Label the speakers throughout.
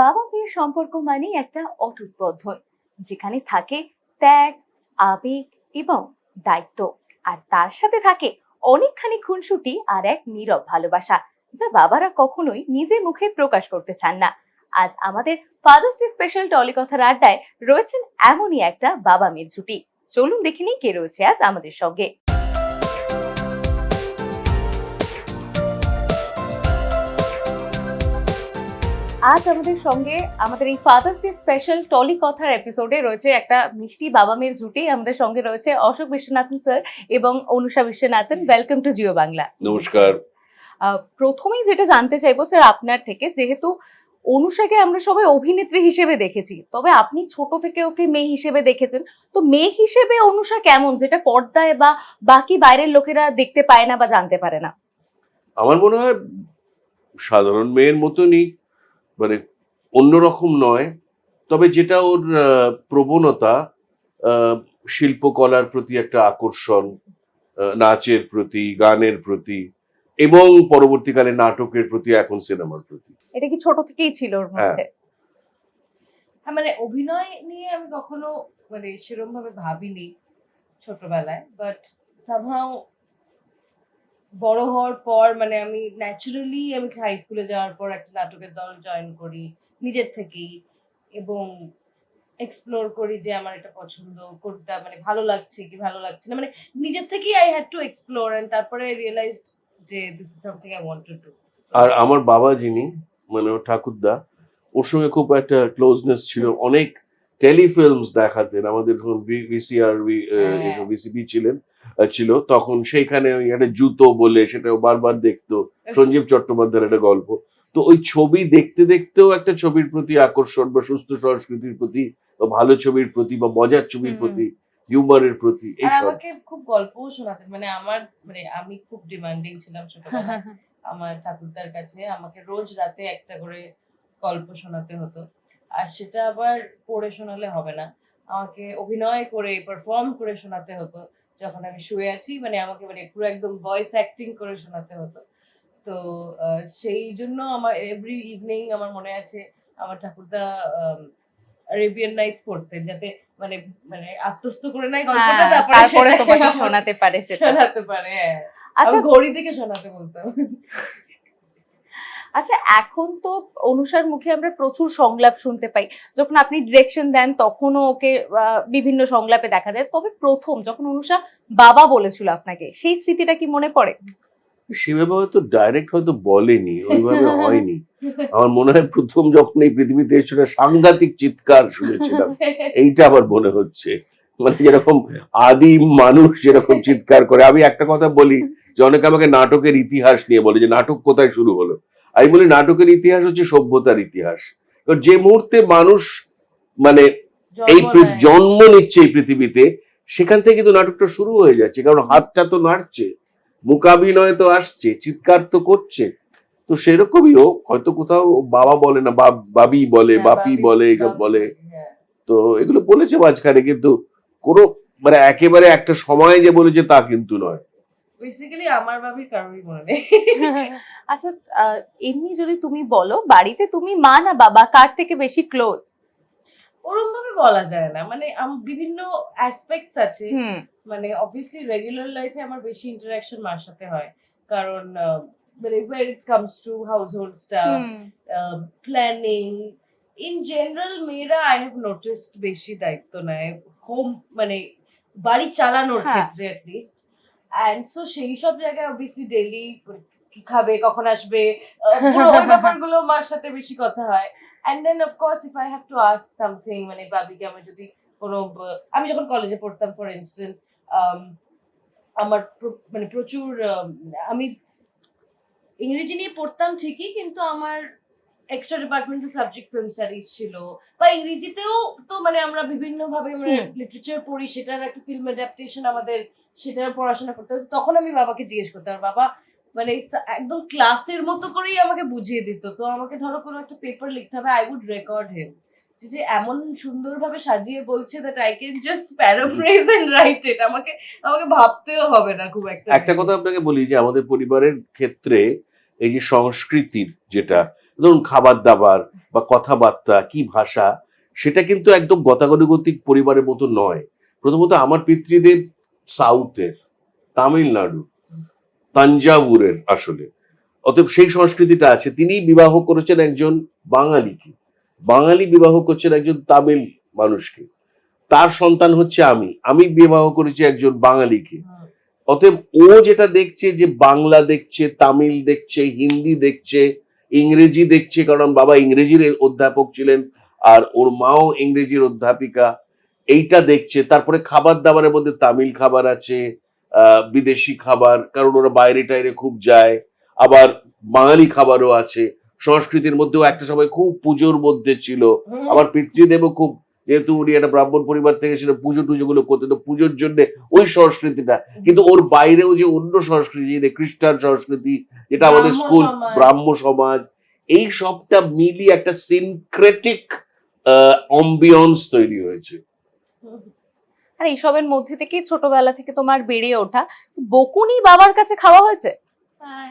Speaker 1: বাবা মেয়ের সম্পর্ক মানেই একটা অটুট বন্ধন যেখানে থাকে ত্যাগ, আবেগ এবং দায়িত্ব। আর তার সাথে থাকে অনেকখানি খুনসুটি আর এক নীরব ভালোবাসা, যা বাবারা কখনোই নিজে মুখে প্রকাশ করতে চান না। আজ আমাদের ফাদার্স ডে স্পেশাল টলিকথার আড্ডায় রয়েছেন এমনই একটা বাবা মেয়ের জুটি চলুন দেখে নিই কে রয়েছে আজ আমাদের সঙ্গে। আজ আমাদের সঙ্গে আমাদের এই ফাদার্স ডে স্পেশাল টলি কথার এপিসোডে রয়েছে একটা মিষ্টি বাবা মেয়ের জুটি আমাদের সঙ্গে রয়েছে অশোক বিশ্বনাথন স্যার এবং অনুষা বিশ্বনাথন। ওয়েলকাম টু জিও বাংলা
Speaker 2: নমস্কার।
Speaker 1: প্রথমেই যেটা জানতে চাইব স্যার আপনার থেকে যেহেতু অনুষাকে আমরা সবাই অভিনেত্রী হিসেবে দেখেছি তবে আপনি ছোট থেকে ওকে মেয়ে হিসেবে দেখেছেন তো মেয়ে হিসেবে অনুষা কেমন? যেটা পর্দায় বা বাকি বাইরের লোকেরা দেখতে পায় না বা জানতে পারে না।
Speaker 2: আমার মনে হয় সাধারণ মেয়ের মতনই মানে অন্যরকম নয় তবে যেটা ওর প্রবণতা শিল্পকলার প্রতি একটা আকর্ষণ নাচের প্রতি গানের প্রতি এবং পরবর্তীকালে নাটকের প্রতি এখন সিনেমার প্রতি।
Speaker 1: এটা কি ছোট থেকেই ছিল ওর মধ্যে?
Speaker 3: হ্যাঁ মানে অভিনয় নিয়ে আমি কখনো মানে সেরকম ভাবে ভাবিনি ছোটবেলায় বাট সামহাও বড় হওয়ার পর মানে আমি ন্যাচারালি আমি হাই স্কুলে যাওয়ার পর একটা নাটকের দল জয়েন করি, নিজের থেকেই এবং এক্সপ্লোর করি যে আমার এটা পছন্দ, কোনটা মানে ভালো লাগছে কি ভালো লাগছে না। মানে নিজের থেকেই I had to explore and তারপরে রিয়েলাইজড যে this is something I want to do
Speaker 2: আর আমার বাবা যিনি মানে ঠাকুরদা, ওর সঙ্গে খুব একটা ক্লোজনেস ছিল, অনেক টেলিফিল্মস দেখাতেন আমাদের যখন ভিসিআর
Speaker 3: হ্যাঁ।
Speaker 2: ভিসিবি ছিলেন ছিল তখন সেইখানে ওই একটা জুতো বলে সেটা বারবার দেখতো। সঞ্জীব চট্টোপাধ্যায়ের একটা গল্প। তো ওই ছবি দেখতে দেখতেও একটা ছবির প্রতি আকর্ষণ বা সুস্থ সংস্কৃতির প্রতি বা ভালো ছবির প্রতি বা মজার ছবির। প্রতি হিউমারের প্রতি এইসব।
Speaker 3: আমাকে খুব গল্পও শোনাতেন। মানে আমার মানে আমি খুব ডিমান্ডিং ছিলাম ছোটবেলায়। আমার ঠাকুরদার কাছে আমাকে রোজ রাতে একটা করে গল্প শোনাতে হতো। আর সেটা আবার পড়ে শোনালে হবে না। আমাকে অভিনয় করে পারফর্ম করে শোনাতে হতো। যখন আমি শুয়ে আছি মানে আমাকে মানে পুরো একদম ভয়েস অ্যাক্টিং করে শোনাতে হতো। তো সেই জন্য আমার এভরি ইভিনিং আমার মনে আছে আমার ঠাকুরদা আরেবিয়ান নাইটস পড়তেন যাতে মানে মানে আত্মস্থ করে নাই গল্পটা
Speaker 1: হ্যাঁ,
Speaker 3: তারপরে
Speaker 1: তারপরে তোমাকে শোনাতে পারে সেটা।
Speaker 3: শোনাতে পারে হ্যাঁ।
Speaker 1: আচ্ছা
Speaker 3: ঘড়ি থেকে শোনাতে বলতাম।
Speaker 1: আচ্ছা এখন তো অনুষার মুখে আমরা প্রচুর সংলাপ শুনতে পাই। যখন আপনি ডিরেকশন দেন তখনও ওকে বিভিন্ন সংলাপে দেখা যায়। তবে প্রথম যখন অনুষা বাবা বলেছিল আপনাকে সেই স্মৃতিটা কি মনে পড়ে?
Speaker 2: সেভাবে হয়তো ডাইরেক্ট হয়তো বলেনি ওইভাবে হয়নি। আমার মনে হয় প্রথম যখন এই পৃথিবীতে এসেছিল সাংঘাতিক চিৎকার শুনেছিলাম এইটা আমার মনে হচ্ছে। মানে যেরকম আদিম মানুষ যেরকম চিৎকার করে। আমি একটা কথা বলি যে অনেকে আমাকে নাটকের ইতিহাস নিয়ে বলে যে নাটক কোথায় শুরু হলো? আমি বলি নাটকের ইতিহাস হচ্ছে সভ্যতার ইতিহাস। যে মুহূর্তে মানুষ মানে এই
Speaker 3: জন্ম
Speaker 2: নিচ্ছে এই পৃথিবীতে সেখান থেকে তো নাটকটা শুরু হয়ে যাচ্ছে কারণ হাতটা তো নাড়ছে মুকাবিনয় তো আসছে চিৎকার তো করছে। তো সেরকমই হোক হয়তো কোথাও বাবা বলে না বাব- বলে
Speaker 3: হ্যাঁ,
Speaker 2: বাপি বলে এইসব
Speaker 3: বাবি,
Speaker 2: বলে।
Speaker 3: হ্যাঁ।
Speaker 2: তো এগুলো বলেছে মাঝখানে কিন্তু কোনো মানে একেবারে একটা সময় যে বলেছে তা কিন্তু নয়।
Speaker 3: বেসিক্যালি আমার ভাবির কারোরই মনে নেই।
Speaker 1: আচ্ছা এমনি যদি তুমি বলো বাড়িতে তুমি মা না বাবা কার থেকে বেশি ক্লোজ
Speaker 3: ওরম ভাবে বলা যায় না। মানে বিভিন্ন অ্যাসপেক্টস আছে। মানে অবভিয়াসলি রেগুলার লাইফে আমার বেশি ইন্টারাকশন মার সাথে হয়। কারণ মানে it comes to household stuff
Speaker 1: hmm.
Speaker 3: Planning in general মেয়েরা আই হ্যাভ নোটিসড বেশি দায়িত্ব নেয়। হোম মানে বাড়ি চালানোর
Speaker 1: হ্যাঁ।
Speaker 3: ক্ষেত্রে অ্যাটলিস্ট অ্যান্ড সো সেই সব জায়গায় অবভিয়াসলি ডেইলি কি খাবে, কখন আসবে পুরো ওই ব্যাপারগুলো মার সাথে বেশি কথা হয়। And then of course if I have to ask something মানে বাবিকে আমি যদি কোনো, আমি যখন কলেজে পড়তাম ফর ইনস্টেন্স আমার মানে প্রচুর আমি ইংরেজি নিয়ে পড়তাম ঠিকই, কিন্তু আমার extra departmental subject film studies ছিল। বা ইংরেজিতেও তো মানে আমরা বিভিন্ন ভাবে আমরা। লিটারেচার পড়ি সেটার একটা ফিল্ম অ্যাডাপ্টেশন আমাদের সেটার পড়াশোনা করতে হতো তখন আমি বাবাকে জিজ্ঞেস করতাম আর বাবা মানে একদম ক্লাসের মতো করেই আমাকে বুঝিয়ে দিত। তো আমাকে ধরো কোনো একটা পেপার লিখতে হবে আই উড রেকর্ড হিম যে এমন সুন্দরভাবে সাজিয়ে বলছে that I can just paraphrase and write it আমাকে আমাকে ভাবতেও হবে না খুব একটা
Speaker 2: একটা কথা আপনাকে বলি যে আমাদের পরিবারের ক্ষেত্রে এই যে সংস্কৃতির যেটা ধরুন খাবার দাবার বা কথাবার্তা, কি ভাষা, সেটা কিন্তু একদম গতানুগতিক পরিবারের মতো নয়। প্রথমত আমার পিতৃদেব সাউথের, তামিলনাড়ু, তাঞ্জাবুরের আসলে। অতএব সেই সংস্কৃতিটা আছে। তিনি বিবাহ করেছেন একজন বাঙালিকে। বাঙালি বিবাহ করছেন একজন তামিল মানুষকে। তার সন্তান হচ্ছে আমি। আমি বিবাহ করেছি একজন বাঙালিকে। অতএব ও যেটা দেখছে যে বাংলা দেখছে, তামিল দেখছে, হিন্দি দেখছে ইংরেজি দেখছে কারণ বাবা ইংরেজির অধ্যাপক ছিলেন আর ওর মাও ইংরেজির অধ্যাপিকা। এইটা দেখছে। তারপরে খাবার দাবারের মধ্যে তামিল খাবার আছে আহ, বিদেশি খাবার কারণ ওরা বাইরে টাইরে খুব যায়। আবার বাঙালি খাবারও আছে। সংস্কৃতির মধ্যেও একটা সময় খুব পুজোর মধ্যে ছিল।
Speaker 3: আবার
Speaker 2: আমার পিতৃদেবও খুব যেহেতু উনি একটা ব্রাহ্মণ পরিবার থেকে সেটা পুজো টুজো গুলো করতে তো পুজোর জন্য ওই সংস্কৃতিটা। কিন্তু ওর বাইরেও যে অন্য সংস্কৃতি যে খ্রিস্টান সংস্কৃতি যেটা আমাদের স্কুল ব্রাহ্ম সমাজ এই সবটা মিলিয়ে একটা সিনক্রেটিক অম্বিয়ন্স তৈরি হয়েছে।
Speaker 1: আর এইসবের মধ্যে থেকেই ছোটবেলা থেকে তোমার বেড়ে ওঠা। বকুনি বাবার কাছে খাওয়া হয়েছে?
Speaker 3: হ্যাঁ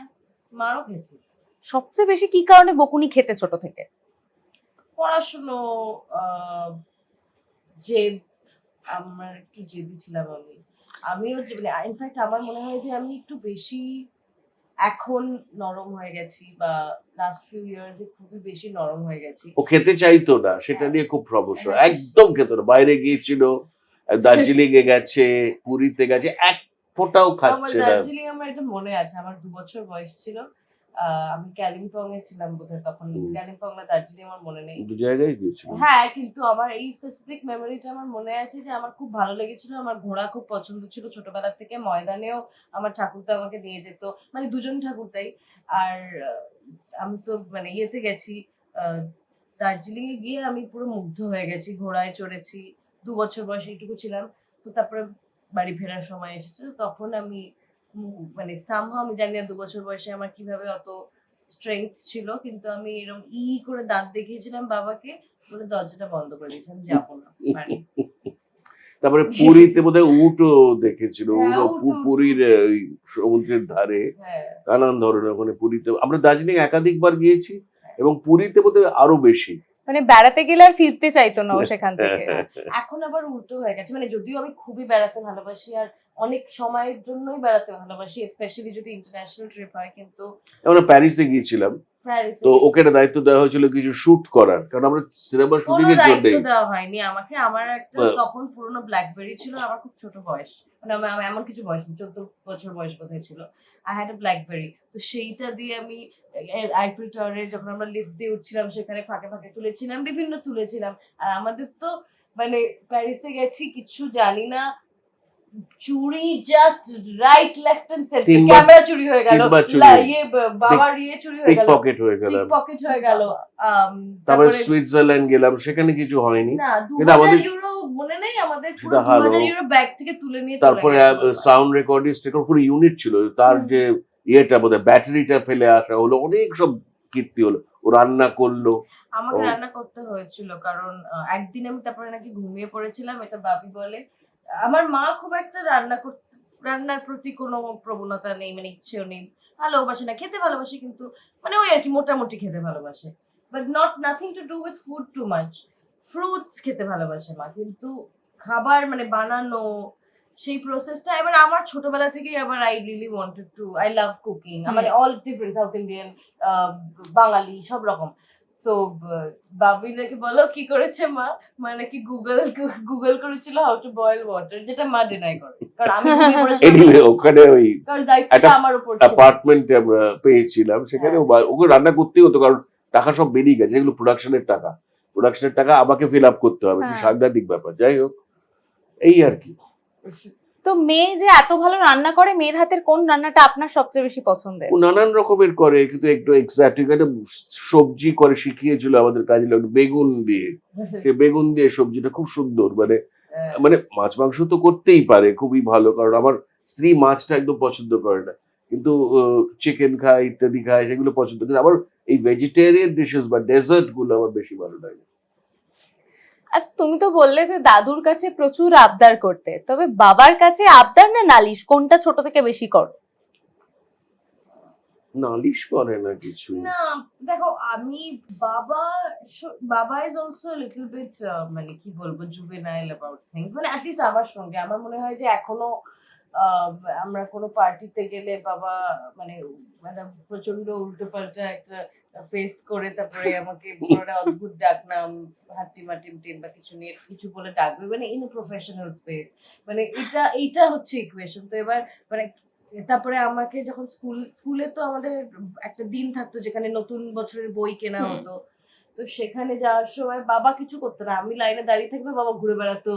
Speaker 1: সবচেয়ে বেশি কি কারণে বকুনি খেতে ছোট থেকে?
Speaker 3: পড়াশুনো জেদ আমার একটু জেদি ছিলাম আমি। আমিও যে- মানে ইনফ্যাক্ট আমার মনে হয় যে আমি একটু বেশি এখন নরম হয়ে গেছি বা লাস্ট ফিউ ইয়ার্স খুবই বেশি নরম হয়ে গেছি।
Speaker 2: ও খেতে চাইতো না সেটা নিয়ে খুব সমস্যা।
Speaker 3: হ্যাঁ।
Speaker 2: একদম খেত না। বাইরে গিয়েছিল দার্জিলিং এ গেছে পুরীতে গেছে এক ফোঁটাও খাচ্ছে না।
Speaker 3: দার্জিলিং আমার এটা মনে আছে আমার দু বছর বয়স ছিল। আমি কালিম্পং এ ছিলাম বোধহয় তখন। কালিম্পং না দার্জিলিং আমার মনে নেই।
Speaker 2: দু জায়গায় গিয়েছিল
Speaker 3: হ্যাঁ কিন্তু আমার এই স্পেসিফিক মেমোরিটা আমার মনে আছে যে আমার খুব ভালো লেগেছিল আমার ঘোড়া খুব পছন্দ ছিল ছোটবেলা থেকে ময়দানেও আমার ঠাকুরদা আমাকে নিয়ে যেত মানে দুজন ঠাকুরদাই আর আমি তো মানে ইয়েতে গেছি দার্জিলিং এ গিয়ে আমি পুরো মুগ্ধ হয়ে গেছি ঘোড়ায় চড়েছি দু বছর বয়সে এইটুকু ছিলাম। তো তারপরে বাড়ি ফেরার সময় এসেছিল তখন আমি মানে সামহাও আমি জানি না দু বছর বয়সে আমার কীভাবে অত স্ট্রেংথ ছিল কিন্তু আমি এরকম ই করে দাঁত দেখিয়েছিলাম বাবাকে বলে দরজাটা বন্ধ করে দিয়েছিলাম যাব না।
Speaker 2: তারপরে পুরীতে বোধহয় উটও দেখেছিল
Speaker 3: হ্যাঁ।
Speaker 2: পুরীর সমুদ্রের ধারে
Speaker 3: হ্যাঁ
Speaker 2: নানান ধরনের ওখানে পুরীতে আমরা দার্জিলিং একাধিকবার গিয়েছি এবং পুরীতে বোধহয় আরও বেশি
Speaker 1: মানে বেড়াতে গেলে আর ফিরতে চাইতো না ও সেখান থেকে।
Speaker 3: এখন আবার উল্টো হয়ে গেছে। মানে যদিও আমি খুবই বেড়াতে ভালোবাসি আর অনেক সময়ের জন্যই বেড়াতে ভালোবাসি স্পেশালি যদি ইন্টারন্যাশনাল ট্রিপ হয় কিন্তু
Speaker 2: আমরা প্যারিসে গিয়েছিলাম। তো ওকে একটা দায়িত্ব দেওয়া হয়েছিল কিছু শুট করার কারণ আমরা সিনেমা শুটিং এর
Speaker 3: দায়িত্ব
Speaker 2: জন্য
Speaker 3: দেওয়া হয়নি আমাকে। আমার একটা
Speaker 2: হ্যাঁ।
Speaker 3: তখন পুরনো ব্ল্যাকবেরি ছিল আমার খুব ছোট বয়স। মানে আমার এমন কিছু বয়স চোদ্দ বছর বয়স বোধহয় ছিল। আই হ্যাড ব্ল্যাকবেরি তো সেইটা দিয়ে আমি আইফেল টাওয়ারে যখন আমরা লিফট দিয়ে উঠছিলাম সেখানে ফাঁকে ফাঁকে তুলেছিলাম বিভিন্ন তুলেছিলাম। আর আমাদের তো মানে প্যারিসে গেছি কিছু জানি না। চুরি just right left and centre camera চুরি হয়ে গেল। ইয়ে বাবার ইয়ে চুরি হয়ে গেল।
Speaker 2: পকেট হয়ে গেলাম
Speaker 3: পকেট হয়ে গেল।
Speaker 2: তারপরে সুইজারল্যান্ড গেলাম সেখানে কিছু হয়নি।
Speaker 3: না
Speaker 2: আমাদের-
Speaker 3: ইউরো মনে নেই আমাদের পুরো
Speaker 2: সেটা
Speaker 3: দু
Speaker 2: ভালো।
Speaker 3: হাজার ইউরো ব্যাগ থেকে তুলে নিয়ে
Speaker 2: তারপরে। সাউন্ড রেকর্ডিস্ট পুরো ইউনিট ছিল। তার যে ইয়েটা বোধ ব্যাটারিটা ফেলে আসা হলো। অনেক সব কীর্তি হলো। ও রান্না করল।
Speaker 3: আমাকে রান্না করতে হয়েছিল কারণ একদিন আমি তারপরে নাকি ঘুমিয়ে পড়েছিলাম এটা বাবি বলে। আমার মা খুব একটা রান্না করতে রান্নার প্রতি কোনো প্রবণতা নেই মানে ইচ্ছেও নেই। ভালোবাসে না খেতে ভালোবাসে কিন্তু মানে ওই আর কি মোটামুটি খেতে ভালোবাসে। But not nothing to do with food too much fruits খেতে ভালোবাসে মা কিন্তু খাবার মানে বানানো সেই প্রসেসটা এবার আমার ছোটবেলা থেকেই আবার I really wanted to I love cooking মানে all different South Indian Bengali সব রকম। তো ব- বাবিনাকে বলো কি করেছে মা? মানে কি গুগল গুগল করেছিল হাউ টু বয়েল ওয়াটার যেটা মা ডিনাই করে। কারণ আমি
Speaker 2: এনিওয়ে ওখানে ওই একটা
Speaker 3: আমার উপর
Speaker 2: অ্যাপার্টমেন্টে আমরা পেয়েছিলাম সেখানে
Speaker 3: হ্যাঁ।
Speaker 2: ও ওকে রান্না করতেই হতো কারণ টাকা সব বেরিয়ে গেছে এগুলো প্রোডাকশনের টাকা। প্রোডাকশনের টাকা আমাকে ফিল আপ করতে হবে
Speaker 1: হ্যাঁ।
Speaker 2: সাংঘাতিক ব্যাপার। যাই হোক এই আর কি।
Speaker 1: তো মেয়ে যে এত ভালো রান্না করে মেয়ের হাতের কোন রান্নাটা আপনার সবচেয়ে বেশি পছন্দের?
Speaker 2: ও নানান রকমের করে কিন্তু একটু এক্সাক্টিক একটা সবজি করে শিখিয়েছিল আমাদের কাজে লাগল বেগুন দিয়ে। সে বেগুন দিয়ে সবজিটা খুব সুন্দর মানে
Speaker 3: হ্যাঁ।
Speaker 2: মানে মাছ মাংস তো করতেই পারে খুবই ভালো কারণ আমার স্ত্রী মাছটা একদম পছন্দ করে না। কিন্তু চিকেন খায় ইত্যাদি খায় সেগুলো পছন্দ কিন্তু আমার এই ভেজিটেরিয়ান ডিশেস বা ডেজার্টগুলো আমার বেশি ভালো লাগে।
Speaker 1: আচ্ছা তুমি তো বললে যে দাদুর কাছে প্রচুর আবদার করতে। তবে বাবার কাছে আবদার না নালিশ? কোনটা ছোট থেকে বেশি কর?
Speaker 2: নালিশ করে না কিছু।
Speaker 3: না দেখো আমি বাবা বাবা ইজ অলসো লিটল বিট মানে কি বলব জুভেনাইল অ্যাবাউট থিংস মানে অ্যাট লিস্ট আমার সঙ্গে। আমার মনে হয় যে এখনও আমরা কোনো পার্টিতে গেলে বাবা মানে মানে প্রচণ্ড উল্টো পাল্টা একটা ফেস করে তারপরে আমাকে পুরোটা অদ্ভুত ডাকনাম হাট্টি মাটিম টিম বা কিছু নিয়ে কিছু বলে ডাকবে মানে ইন প্রফেশনাল স্পেস মানে এটা এইটা হচ্ছে ইকুয়েশন তো এবার মানে তারপরে আমাকে যখন স্কুল স্কুলে তো আমাদের একটা দিন থাকতো যেখানে নতুন বছরের বই কেনা হতো। তো সেখানে যাওয়ার সময় বাবা কিছু করতো না। আমি লাইনে দাঁড়িয়ে থাকবে বাবা ঘুরে বেড়াতো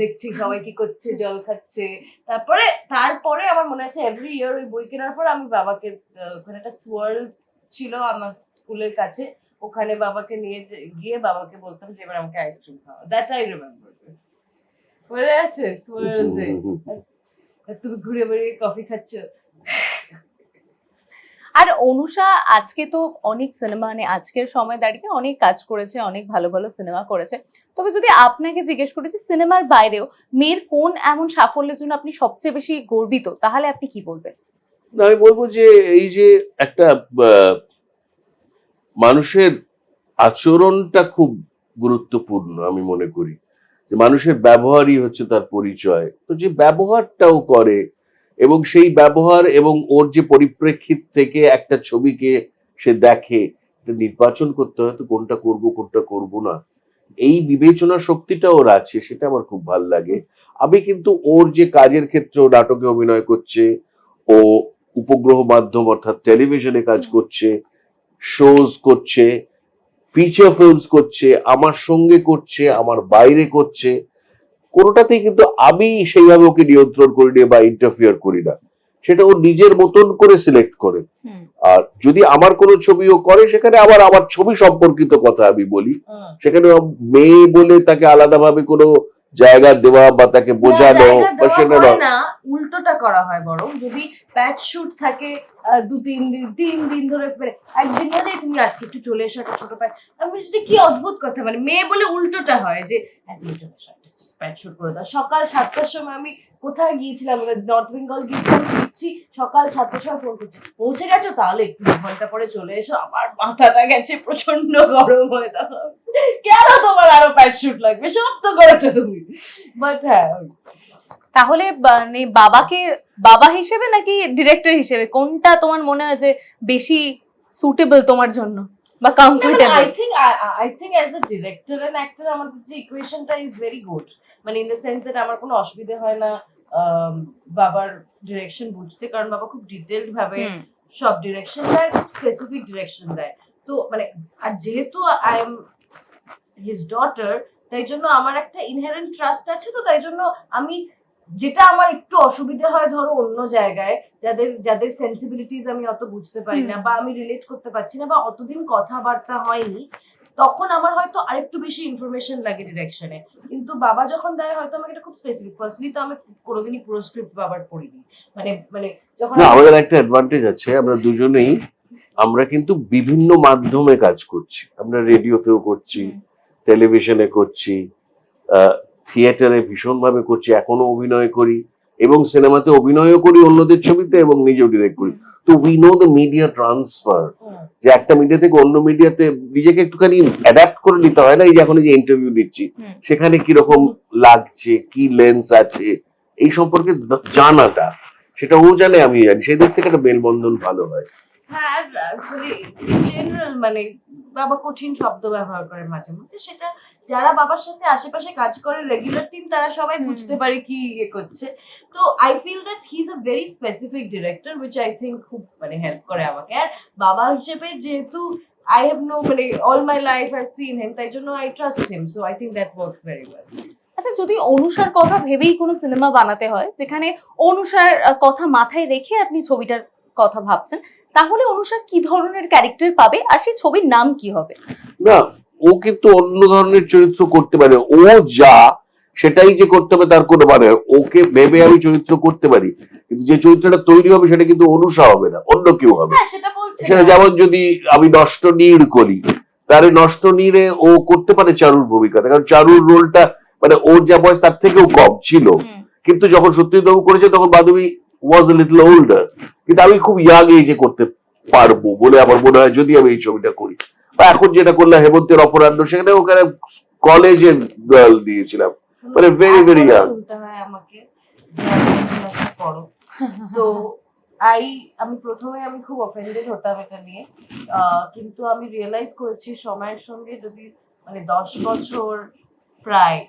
Speaker 3: দেখছি সবাই কি করছে জল খাচ্ছে। তারপরে তারপরে আমার মনে আছে এভরি ইয়ার ওই বই কেনার পর আমি বাবাকে ওখানে একটা সোয়ার্ল ছিল আমার স্কুলের কাছে। ওখানে বাবাকে নিয়ে গিয়ে বাবাকে বলতাম যে এবার আমাকে আইসক্রিম খাওয়া দ্যাট আই রিমেম্বার মনে আছে? সোয়ার্লসে তুমি ঘুরে বেড়িয়ে কফি খাচ্ছ।
Speaker 1: আর অনুষা আজকে তো অনেক সিনেমা মানে আজকের সময় দাঁড়িয়ে অনেক কাজ করেছে, অনেক ভালো ভালো সিনেমা করেছে। তবে যদি আপনাকে জিজ্ঞেস করেছি সিনেমার বাইরেও মেয়ের কোন এমন সাফল্যের জন্য আপনি সবচেয়ে বেশি গর্বিত? তাহলে আপনি কি বলবেন?
Speaker 2: আমি বলব যে এই যে একটা মানুষের আচরণটা খুব গুরুত্বপূর্ণ, আমি মনে করি। যে মানুষের ব্যবহারই হচ্ছে তার পরিচয়। তো যে ব্যবহারটাও করে এবং সেই ব্যবহার এবং ওর যে পরিপ্রেক্ষিত থেকে একটা ছবিকে সে দেখে নির্বাচন করতে হয় তো কোনটা করব কোনটা করব না। এই বিবেচনা শক্তিটা ওর আছে সেটা আমার খুব ভালো লাগে। আমি কিন্তু ওর যে কাজের ক্ষেত্রে ও নাটকে অভিনয় করছে ও উপগ্রহ মাধ্যম অর্থাৎ টেলিভিশনে কাজ করছে শোজ করছে ফিচার ফিল্মস করছে আমার সঙ্গে করছে আমার বাইরে করছে কোনোটাতেই কিন্তু আমি সেইভাবে ওকে নিয়ন্ত্রণ করি না বা ইন্টারফিয়ার করি না। সেটা ও নিজের মতন করে সিলেক্ট করে। আর যদি আমার কোনো ছবিও করে সেখানে আবার আমার ছবি সম্পর্কিত কথা আমি বলি। সেখানে মেয়ে বলে তাকে আলাদাভাবে কোনো জায়গা দেওয়া বা তাকে বোঝানো বা সেটা
Speaker 3: না উল্টোটা করা হয় বরং যদি প্যাচ শুট থাকে দু তিন দিন তিন দিন ধরে একদিন ধরে তুমি আজকে একটু চলে এসো একটা ছোট প্যাচ আমি বলছি কি অদ্ভুত কথা মানে মেয়ে বলে উল্টোটা হয় যে একদিন চলে এসো প্যাচ শুট করে দাও সকাল সাতটার সময় আমি কোথায় গিয়েছিলাম? মানে নর্থ বেঙ্গল গিয়েছিলাম দিচ্ছি সকাল সাতটার সময় ফোন করছি। পৌঁছে গেছো? তাহলে একটু দু ঘণ্টা পরে চলে এসো। আমার মাথাটা গেছে প্রচণ্ড গরম হয়ে তখন কেন তোমার আরও প্যাট শুট লাগবে? সব তো করেছ তুমি। বাট হ্যাঁ।
Speaker 1: তাহলে মানে বাবাকে বাবা হিসেবে নাকি ডিরেক্টর হিসেবে? কোনটা তোমার মনে হয় যে বেশি সুটেবল তোমার জন্য বা comfortable
Speaker 3: think I, I think as a director and actor আমাদের যে ইকুয়েশনটা ইজ ভেরি গুড মানে ইন দ্য সেন্স দ্যাট আমার কোনো অসুবিধা হয় না বাবার ডিরেকশন বুঝতে কারণ বাবা খুব ডিটেলড ভাবে সব ডিরেকশন দেয় খুব স্পেসিফিক ডিরেকশন দেয়। তো মানে আর যেহেতু আই এম হিজ ডটার তাই জন্য আমার একটা ইনহেরেন্ট ট্রাস্ট আছে তো তাই জন্য আমি যেটা আমার একটু অসুবিধা হয় ধরো অন্য জায়গায় যাদের যাদের সেন্সিবিলিটিস আমি অত বুঝতে পারি না বা আমি রিলেট করতে পারছি না বা অতদিন কথাবার্তা হয়নি তখন আমার হয়তো আরেকটু বেশি ইনফরমেশন লাগে ডিরেকশনে কিন্তু বাবা যখন দেয় হয়তো আমাকে এটা খুব স্পেসিফিক ফার্স্টলি তো আমি কোনোদিনই পুরো স্ক্রিপ্ট বাবার পড়িনি মানে মানে যখন
Speaker 2: না আমাদের একটা অ্যাডভান্টেজ আছে আমরা দুজনেই আমরা কিন্তু বিভিন্ন মাধ্যমে কাজ করছি। আমরা রেডিওতেও করছি টেলিভিশনে করছি থিয়েটারে ভীষণভাবে করছি এখনও অভিনয় করি। এবং সিনেমাতে অভিনয়ও করি অন্যদের ছবিতে এবং নিজেও ডিরেক্ট করি। তো we know the media transfer যে একটা মিডিয়া থেকে অন্য মিডিয়াতে নিজেকে একটুখানি অ্যাডাপ্ট করে নিতে হয় না এই যে এখন যে ইন্টারভিউ দিচ্ছি। সেখানে কীরকম লাগছে কি লেন্স আছে এই সম্পর্কে জানাটা সেটা ও জানে আমি জানি সেই দিক থেকে একটা মেলবন্ধন ভালো হয়।
Speaker 3: হ্যাঁ মানে জেনারেল মানে বাবা কঠিন শব্দ ব্যবহার করে মাঝে মধ্যে সেটা যারা বাবার সাথে আশেপাশে কাজ করে রেগুলার টিম তারা সবাই বুঝতে পারে কি ইয়ে করছে। তো I feel that he is a very specific director which I think খুব মানে হেল্প করে আমাকে। আর বাবা হিসেবে যেহেতু আই হ্যাভ নো মানে all my life I seen him তাই জন্য I trust him so I think that works very well
Speaker 1: আচ্ছা যদি অনুষার কথা ভেবেই কোনো সিনেমা বানাতে হয় যেখানে অনুষার আহ, কথা মাথায় রেখে আপনি ছবিটার কথা ভাবছেন তাহলে অনুষা কি ধরনের ক্যারেক্টার পাবে? আর সেই ছবির নাম কি হবে?
Speaker 2: না ও কিন্তু অন্য ধরনের চরিত্র করতে পারে। ও যা সেটাই যে করতে হবে তার কোনো মানে ওকে ভেবে আমি চরিত্র করতে পারি। কিন্তু যে চরিত্রটা তৈরি হবে সেটা কিন্তু অনুষা হবে না অন্য কেউ হবে।
Speaker 3: হ্যাঁ সেটা।
Speaker 2: যেমন যদি আমি নষ্ট নীড় করি তাহলে নষ্ট নীড়ে ও করতে পারে চারুর ভূমিকাটা কারণ চারুর রোলটা মানে ওর যা বয়স তার থেকেও কম ছিল। কিন্তু যখন সত্যজিৎ বাবু করেছে তখন মাধবী ওয়াজ লিটল ওল্ডার কিন্তু আমি খুব ইয়াং এজে করতে পারব বলে আমার মনে হয় যদি আমি এই ছবিটা করি। বা এখন যেটা করলাম হেমন্তের অপরাহ্ন সেখানে ওখানে কলেজের গার্ল দিয়েছিলাম। মানে ভেরি
Speaker 3: ভেরি হয় আমাকে তো আই আমি প্রথমে আমি খুব অফেন্ডেড হতাম এটা নিয়ে। কিন্তু আমি রিয়েলাইজ করেছি সময়ের সঙ্গে যদি মানে দশ বছর প্রায়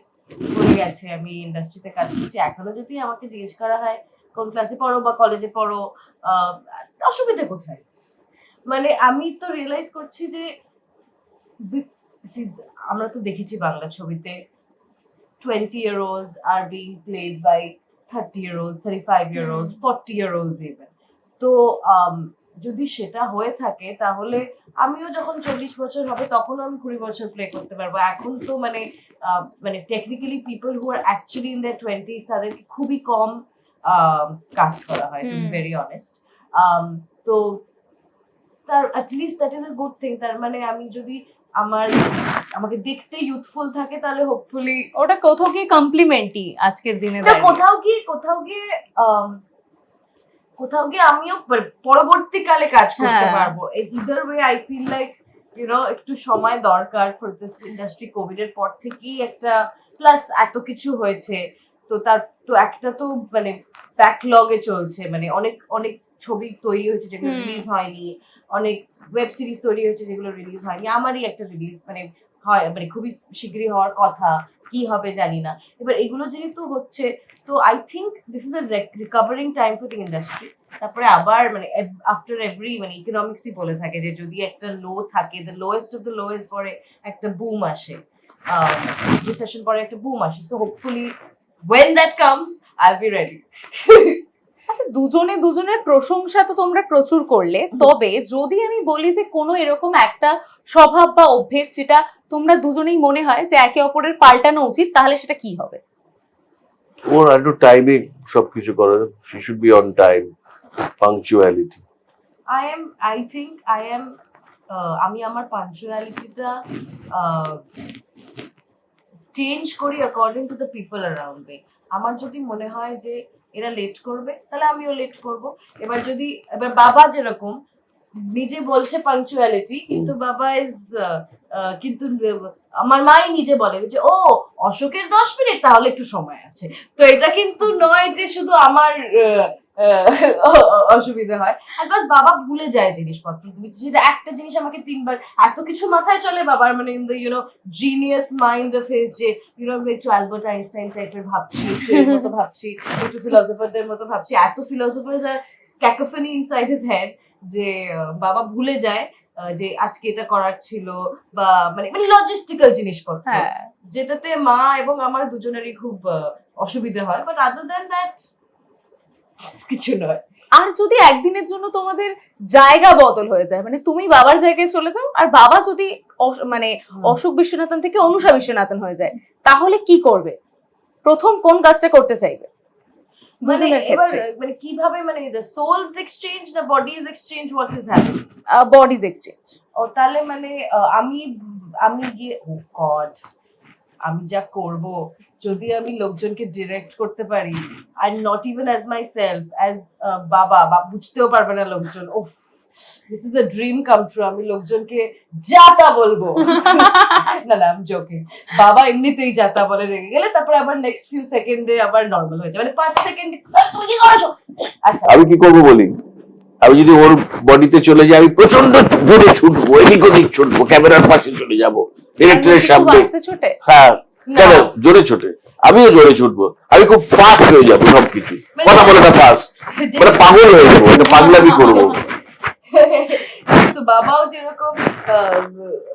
Speaker 3: হয়ে গেছে আমি ইন্ডাস্ট্রিতে কাজ করছি এখনও যদি আমাকে জিজ্ঞেস করা হয় কোন ক্লাসে পড়ো বা কলেজে পড়ো অসুবিধা কোথায়? মানে আমি তো রিয়েলাইজ করছি যে আমরা তো দেখেছি বাংলা ছবিতে twenty year olds are being played by thirty year olds thirty five year olds forty year olds even তো যদি সেটা হয়ে থাকে তাহলে আমিও যখন চল্লিশ বছর হবে তখনও আমি কুড়ি বছর প্লে করতে পারব। এখন তো মানে মানে technically people who are actually in their twenties তাদেরকে খুবই কম কাস্ট করা হয় টু। ভেরি অনেস্ট তো তার at least that is a good thing তার মানে আমি যদি আমার আমাকে দেখতে ইউথফুল থাকে তাহলে হোপফুলি
Speaker 1: ওটা কোথাও গিয়ে কমপ্লিমেন্টই আজকের দিনে
Speaker 3: কোথাও গিয়ে কোথাও গিয়ে কোথাও গিয়ে আমিও পরবর্তীকালে কাজ করতে
Speaker 1: হ্যাঁ।
Speaker 3: পারব। Either way I feel like you know একটু সময় দরকার ফর দিস ইন্ডাস্ট্রি কোভিড এর পর থেকেই একটা প্লাস এত কিছু হয়েছে। তো তার তো একটা তো মানে ব্যাকলগে চলছে। মানে অনেক অনেক ছবি তৈরি হয়েছে যেগুলো রিলিজ হয়নি অনেক ওয়েব সিরিজ তৈরি হয়েছে যেগুলো রিলিজ হয়নি আমারই একটা রিলিজ মানে হয় মানে খুবই শীঘ্রই হওয়ার কথা কি হবে জানি না। এবার এগুলো যেহেতু হচ্ছে তো I think this is a recovering time for the industry তারপরে আবার মানে আফটার এভরি মানে ইকোনমিক্সই বলে থাকে যে যদি একটা লো থাকে the lowest of the lowest পরে একটা বুম আসে। রিসেশন পরে একটা বুম আসে। So hopefully when that comes i'll be ready
Speaker 1: আচ্ছা দুজনে দুজনের প্রশংসা তো তোমরা প্রচুর করলে। তবে যদি আমি বলি যে কোনো এরকম একটা স্বভাব বা অভ্যেস যেটা তোমরা দুজনেই মনে হয় যে একে অপরের পাল্টানো উচিত তাহলে সেটা কি হবে?
Speaker 2: ওর একটু টাইমে সবকিছু করে she should be on time punctuality
Speaker 3: am I think I am uh, আমি আমার পাঞ্চুয়ালিটিটা চেঞ্জ করি according to the people around me আমার যদি মনে হয় যে এরা লেট করবে তাহলে আমিও লেট করব। এবার যদি এবার বাবা যেরকম নিজে বলছে পাংচুয়ালিটি কিন্তু বাবা ইজ কিন্তু আমার মাই নিজে বলে যে ও অশোকের দশ মিনিট তাহলে একটু সময় আছে। তো এটা কিন্তু নয় যে শুধু আমার অসুবিধা হয়। আর প্লাস বাবা ভুলে যায় জিনিসপত্র। তুমি যেটা একটা জিনিস আমাকে তিনবার এত কিছু মাথায় চলে বাবার মানে in the you know genius mind of his যে ইউনো একটু অ্যালবার্ট আইনস্টাইন টাইপের ভাবছি মতো ভাবছি একটু ফিলোসফারদের মতো ভাবছি। এত ফিলোসফার্স আর ক্যাকোফনি ইনসাইড হিজ হেড যে বাবা ভুলে যায় যে আজকে এটা করার ছিল বা মানে মানে লজিস্টিক্যাল জিনিসপত্র।
Speaker 1: হ্যাঁ।
Speaker 3: যেটাতে মা এবং আমার দুজনেরই খুব অসুবিধা হয়। বাট আদার দ্যান দ্যাট কিছু নয়।
Speaker 1: আর যদি একদিনের জন্য তোমাদের জায়গা বদল হয়ে যায় মানে তুমি বাবার জায়গায় চলে যাও আর বাবা যদি মানে অশোক বিশ্বনাথন থেকে অনুষা বিশ্বনাথন হয়ে যায় তাহলে কি করবে? প্রথম কোন কাজটা করতে চাইবে?
Speaker 3: মানে এবার মানে কীভাবে মানে সোলস এক্সচেঞ্জ না bodies exchange what is happening
Speaker 1: bodies exchange
Speaker 3: ও তাহলে মানে আমি আমি গিয়ে ও গড আমি যা করব। যদি আমি লোকজনকে ডিরেক্ট করতে পারি আর not even as myself as বাবা, বা বুঝতেও পারবে না লোকজন ও this is a dream come true আমি লোকজনকে যা তা বলব। না না আমি জোকিং বাবা এমনিতেই যা তা বলে রেগে গেলে, তারপরে আবার নেক্সট ফিউ সেকেন্ডে আবার নর্মাল হয়ে যায়। মানে পাঁচ সেকেন্ড তুমি কি করেছ? আচ্ছা।
Speaker 2: আমি কি করব বলি? আমি যদি ওর বডিতে চলে যাই, আমি প্রচণ্ড জোরে ছুটবো এদিক ওদিক ছুটবো, ক্যামেরার পাশে চলে যাব। ডিরেক্টরের সামনে হ্যাঁ কেন? জোরে ছোটে। আমিও জোরে ছুটবো। আমি খুব ফাস্ট হয়ে যাব সবকিছু। কথা বলাটা ফাস্ট মানে পাগল হয়ে যাব এটা পাগলামি করব।
Speaker 3: তো বাবাও যেরকম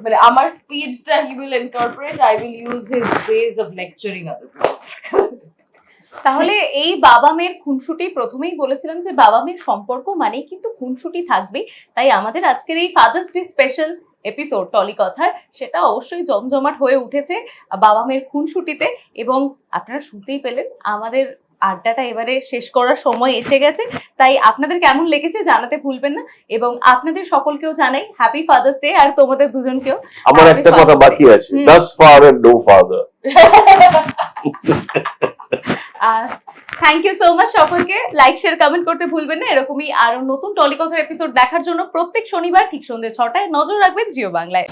Speaker 3: মানে আমার স্পিডটা he will incorporate I will use his ways of lecturing other
Speaker 1: তাহলে এই বাবা মেয়ের খুনসুটি প্রথমেই বলেছিলাম যে বাবা মেয়ের সম্পর্ক মানেই কিন্তু খুনসুটি থাকবে তাই আমাদের আজকের এই Father's Day special episode Tolly কথার সেটা অবশ্যই জমজমাট হয়ে উঠেছে বাবা মেয়ের খুনসুটিতে এবং আপনারা শুনতেই পেলেন আমাদের আড্ডাটা এবারে শেষ করার সময় এসে গেছে। তাই আপনাদের কেমন লেগেছে জানাতে ভুলবেন না এবং আপনাদের সকলকেও জানাই হ্যাপি ফাদার্স ডে আর তোমাদের দুজনকেও
Speaker 2: আমার একটা কথা বাকি আছে। Thus end no father
Speaker 1: thank you so much সকলকে। লাইক শেয়ার কমেন্ট করতে ভুলবেন না। এরকমই আরও নতুন টলিকথার এপিসোড দেখার জন্য প্রত্যেক শনিবার ঠিক সন্ধ্যে ছটায় নজর রাখবেন জিও বাংলায়